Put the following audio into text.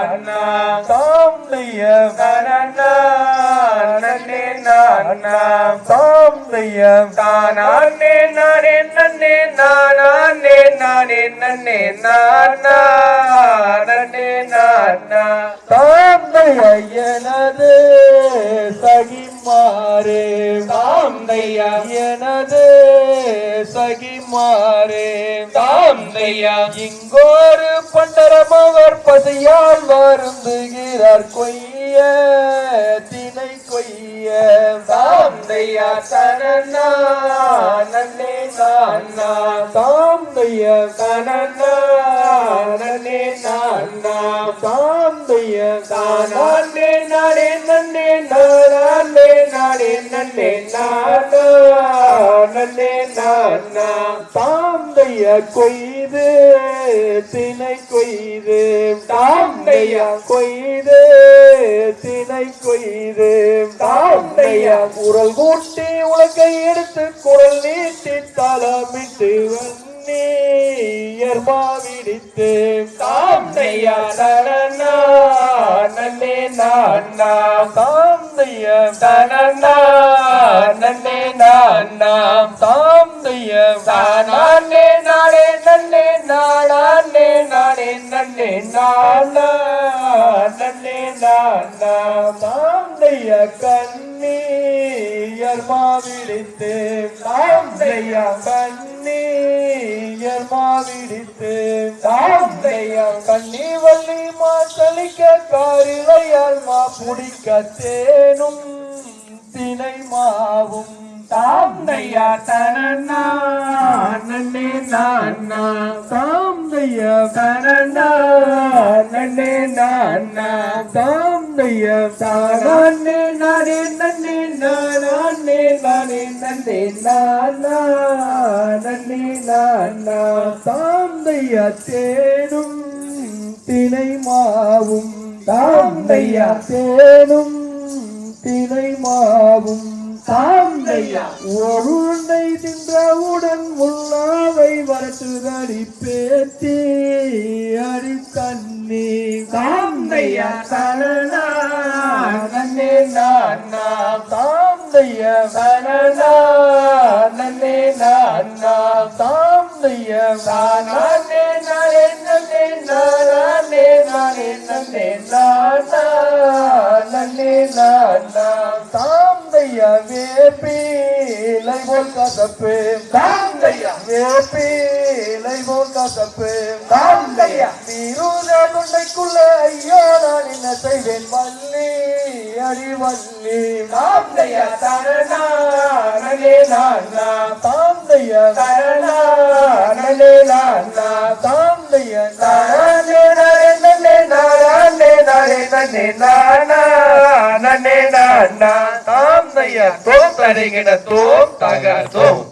நான்னா தாம் தைய நானா நன்னே நான்னா தாம் தைய தானே நானே நன்னே நானே நானே நன்னே நானா நன்னே நானா. தாம் தைய எனது சகிமாரே தாம் தைய எனது சகிமாரே தாம் தையா இங்கோரு பண்டரமவர் பசியால் வருந்துகிறார். கொய்ய தினை கொய்ய தாம் தையா தனன்னா நன்னே நான்னா தாம் தைய தனன்னா நன்னே நான்னா தாம் தைய தானே நானே நன்னே நானே நானே நன்னே நானா நன்னே நானா தாந்தைய கொய்து தினை கொய்து. தாந்தைய கொய்து தினை கொய்து. தாந்தைய குரல் கூட்டி உலகை எடுத்து குரல் நீட்டி தலமிட்டு வன்னீர் மாவிடித்து தாந்தைய நலனா நன்னே நானா தாந்தைய தனனா நன்னே நானா தாந்தைய தானே நன்னே நானே நானே நன்னே நானா நன்னே நானா மாந்தைய கண்ணீர் மாவிழித்து மாந்தைய கண்ணீர் மாவிழித்து மாந்தைய கண்ணி வள்ளி மா மாசலிக்க காரிலையால் மா புடிக்க தேனும் தினை மாவும். தாந்தையா தனன்னா நான்னா தாந்தையா தனன்னா நன்னே நான்னா தாந்தையா தானே நானே நன்னே நானே நானே நன்னே நானா. நன்னே நானா தாந்தையா தேனும் தினை மாவும். தாந்தையா தேனும் தினை மாவும். தாந்தையா ஒருண்டை தின்றவுடன் வரட்டுதடி பேத்தி அடி தண்ணி தாந்தையா தனனா நன்னே நானா தாந்தையா தனனா நன்னே நானா தாந்தையா தானே நானே நன்னே நானே நானே நன்னே நானா நன்னே நானா தாந்தையா வேப்பிலை போல் தாந்தையா? வேப்பிலை போல் தாந்தையா? நீருத கொண்டைக்குள்ள ஐயோ நான் என்ன செய்வேன்? வள்ளி அடி வள்ளி. தாந்தையா? தரணா நானா? தாந்தையா? தரணா நானா? தாந்தையா? தரணே நரே நானா? நன்னே நானா? தாந்தையா தோம் தருகிற தோம் தகர்த்தோம்